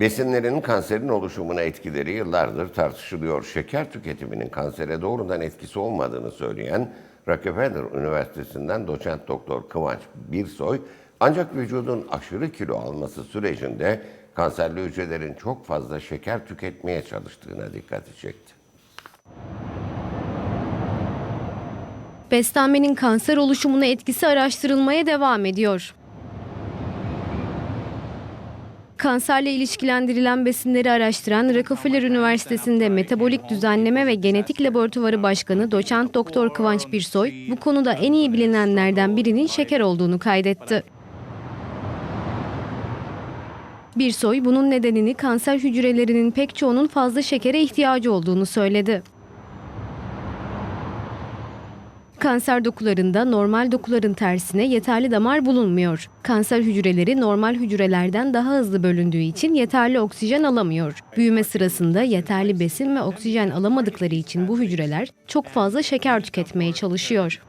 Besinlerin kanserin oluşumuna etkileri yıllardır tartışılıyor. Şeker tüketiminin kansere doğrudan etkisi olmadığını söyleyen Rockefeller Üniversitesi'nden doçent doktor Kıvanç Birsoy, ancak vücudun aşırı kilo alması sürecinde kanserli hücrelerin çok fazla şeker tüketmeye çalıştığına dikkati çekti. Beslenmenin kanser oluşumuna etkisi araştırılmaya devam ediyor. Kanserle ilişkilendirilen besinleri araştıran Rockefeller Üniversitesi'nde Metabolik Düzenleme ve Genetik Laboratuvarı Başkanı Doçent Doktor Kıvanç Birsoy, bu konuda en iyi bilinenlerden birinin şeker olduğunu kaydetti. Birsoy bunun nedenini kanser hücrelerinin pek çoğunun fazla şekere ihtiyacı olduğunu söyledi. Kanser dokularında normal dokuların tersine yeterli damar bulunmuyor. Kanser hücreleri normal hücrelerden daha hızlı bölündüğü için yeterli oksijen alamıyor. Büyüme sırasında yeterli besin ve oksijen alamadıkları için bu hücreler çok fazla şeker tüketmeye çalışıyor.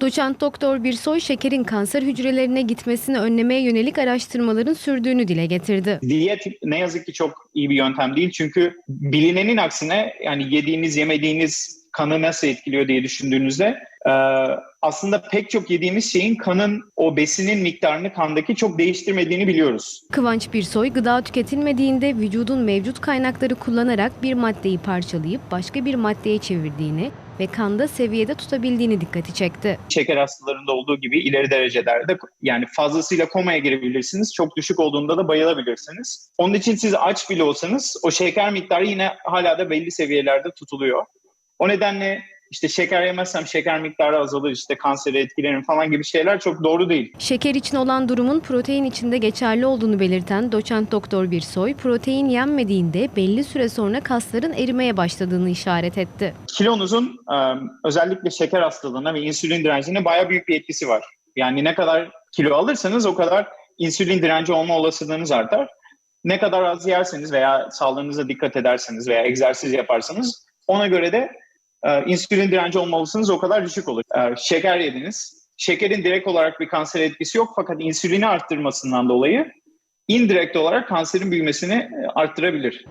Doçent Doktor Birsoy şekerin kanser hücrelerine gitmesini önlemeye yönelik araştırmaların sürdüğünü dile getirdi. Diyet ne yazık ki çok iyi bir yöntem değil. Çünkü bilinenin aksine yani yediğiniz yemediğiniz kanı nasıl etkiliyor diye düşündüğünüzde e, aslında pek çok yediğimiz şeyin kanın o besinin miktarını kandaki çok değiştirmediğini biliyoruz. Kıvanç Birsoy gıda tüketilmediğinde vücudun mevcut kaynakları kullanarak bir maddeyi parçalayıp başka bir maddeye çevirdiğini ve kanda seviyede tutabildiğini dikkati çekti. Şeker hastalarında olduğu gibi ileri derecelerde yani fazlasıyla komaya girebilirsiniz. Çok düşük olduğunda da bayılabilirsiniz. Onun için siz aç bile olsanız o şeker miktarı yine hala da belli seviyelerde tutuluyor. O nedenle işte şeker yemezsem şeker miktarı azalır, işte kansere etkilenirim falan gibi şeyler çok doğru değil. Şeker için olan durumun protein içinde geçerli olduğunu belirten doçent doktor Birsoy, protein yenmediğinde belli süre sonra kasların erimeye başladığını işaret etti. Kilonuzun özellikle şeker hastalığına ve insülin direncine baya büyük bir etkisi var. Yani ne kadar kilo alırsanız o kadar insülin direnci olma olasılığınız artar. Ne kadar az yerseniz veya sağlığınıza dikkat ederseniz veya egzersiz yaparsanız ona göre de e, insülin direnci olma olasılığınız o kadar düşük olur. E, şeker yediniz. Şekerin direkt olarak bir kanser etkisi yok fakat insülini arttırmasından dolayı indirekt olarak kanserin büyümesini e, arttırabilir.